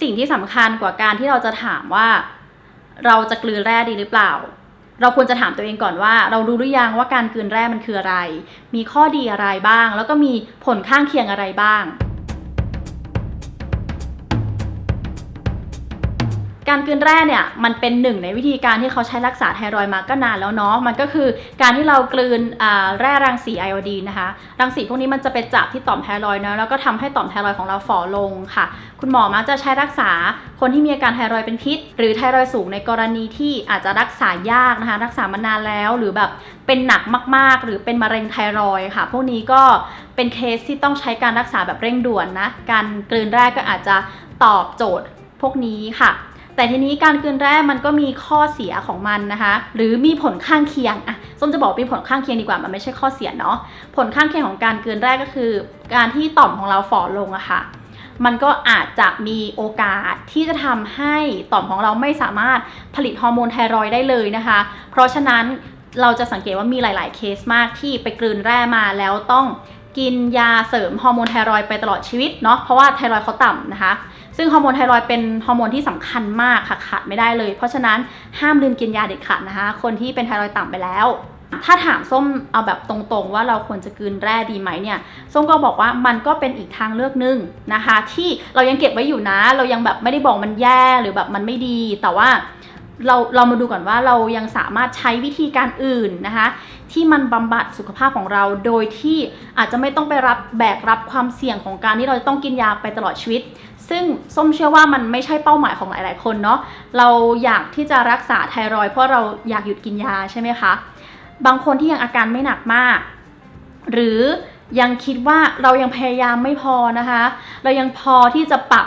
สิ่งที่สำคัญกว่าการที่เราจะถามว่า เราจะกลืนแร่ดีหรือเปล่า เราควรจะถามตัวเองก่อนว่า เรารู้หรือยังว่าการกลืนแร่มันคืออะไร มีข้อดีอะไรบ้าง แล้วก็มีผลข้างเคียงอะไรบ้าง การกลืนแร่เนี่ยมันเป็นหนึ่งในวิธีการที่เขาใช้รักษาไทรอยด์มาก็นานแล้วเนาะมันก็คือการที่เรากลืนแร่รังสีไอโอดีนนะคะ รังสีพวกนี้มันจะไปจับที่ต่อมไทรอยด์เนาะแล้วก็ทำให้ต่อมไทรอยด์ของเราฝ่อลงค่ะ คุณหมอมักจะใช้รักษาคนที่มีอาการไทรอยด์เป็นพิษ หรือไทรอยด์สูงในกรณีที่อาจจะรักษายากนะคะ รักษามานานแล้วหรือแบบเป็นหนักมาก ๆ หรือเป็นมะเร็งไทรอยด์ค่ะ พวกนี้ก็เป็นเคสที่ต้องใช้การรักษาแบบเร่งด่วนนะการกลืนแร่ก็อาจจะตอบโจทย์พวกนี้ค่ะ แต่ทีนี้การกลืนแร่มันก็มีข้อเสียของมันนะคะ หรือมีผลข้างเคียงอะส้มจะบอกมีผลข้างเคียงดีกว่ามันไม่ใช่ข้อเสียเนาะผลข้างเคียงของการกลืนแร่ก็คือ การที่ต่อมของเราฝ่อลงอะค่ะมันก็อาจจะมีโอกาสที่จะทำให้ต่อมของเราไม่สามารถผลิตฮอร์โมนไทรอยด์ได้เลยนะคะ เพราะฉะนั้นเราจะสังเกตว่ามีหลาย ๆ เคสมากที่ไปกลืนแร่มาแล้วต้อง กินยาเสริมฮอร์โมนไทรอยด์ไปตลอดชีวิตเนาะเพราะว่าไทรอยด์เขาต่ำนะคะ ซึ่งฮอร์โมนไทรอยด์เป็นฮอร์โมนที่สำคัญมากค่ะขาดไม่ได้เลย เพราะฉะนั้นห้ามลืมกินยาเด็ดขาดนะคะ คนที่เป็นไทรอยด์ต่ำไปแล้วถ้าถามส้มเอาแบบตรงๆ ว่าเราควรจะกลืนแร่ดีไหมเนี่ยส้มก็บอกว่ามันก็เป็นอีกทางเลือกหนึ่งนะคะ ที่เรายังเก็บไว้อยู่นะ เรายังแบบไม่ได้บอกมันแย่หรือแบบมันไม่ดีแต่ว่า เราเรามาดูก่อนว่าเรายังสามารถใช้วิธีการอื่นนะคะ ที่มันบำบัดสุขภาพของเราโดยที่อาจจะไม่ต้องไปรับแบกรับความเสี่ยงของการที่เราจะต้องกินยาไปตลอดชีวิต ซึ่งส้มเชื่อว่ามันไม่ใช่เป้าหมายของหลาย ๆ คนเนาะเราอยากที่จะรักษาไทรอยด์เพราะเราอยากหยุดกินยาใช่ไหมคะบางคนที่ยังอาการไม่หนักมาก หรือยังคิดว่าเรายังพยายามไม่พอนะคะ เรายังพอที่จะปรับ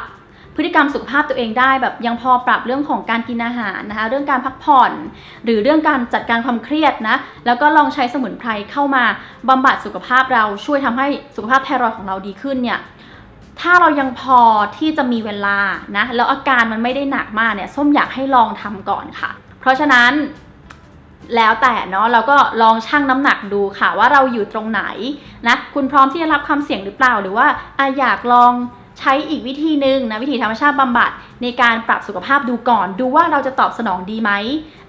พฤติกรรมสุขภาพตัวเองได้แบบยังพอปรับเรื่องของการกินอาหารนะคะ เรื่องการพักผ่อน หรือเรื่องการจัดการความเครียดนะ แล้วก็ลองใช้สมุนไพรเข้ามาบำบัดสุขภาพเราช่วยทำให้สุขภาพไทรอยด์ของเราดีขึ้นเนี่ยถ้าเรายังพอที่จะมีเวลานะแล้วอาการมันไม่ได้หนักมากเนี่ยส้มอยากให้ลองทำก่อนค่ะ เพราะฉะนั้นแล้วแต่เนาะเราก็ลองชั่งน้ำหนักดูค่ะว่าเราอยู่ตรงไหนนะคุณพร้อมที่จะรับความเสี่ยงหรือเปล่า หรือว่าออยากลอง ใช้อีกวิธีหนึ่งนะวิธีธรรมชาติบำบัดในการปรับสุขภาพดูก่อน ดูว่าเราจะตอบสนองดีไหม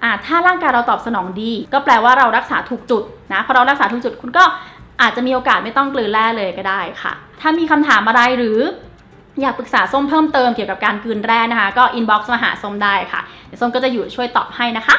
อ่าถ้าร่างกายเราตอบสนองดี ก็แปลว่าเรารักษาถูกจุดนะพอเรารักษาถูกจุดคุณก็อาจจะมีโอกาสไม่ต้องกลืนแร่เลยก็ได้ค่ะ ถ้ามีคำถามอะไรหรืออยากปรึกษาส้มเพิ่มเติมเกี่ยวกับการกลืนแร่นะคะ ก็อินบ็อกซ์มาหาส้มได้ค่ะเดี๋ยวส้มก็จะอยู่ช่วยตอบให้นะคะ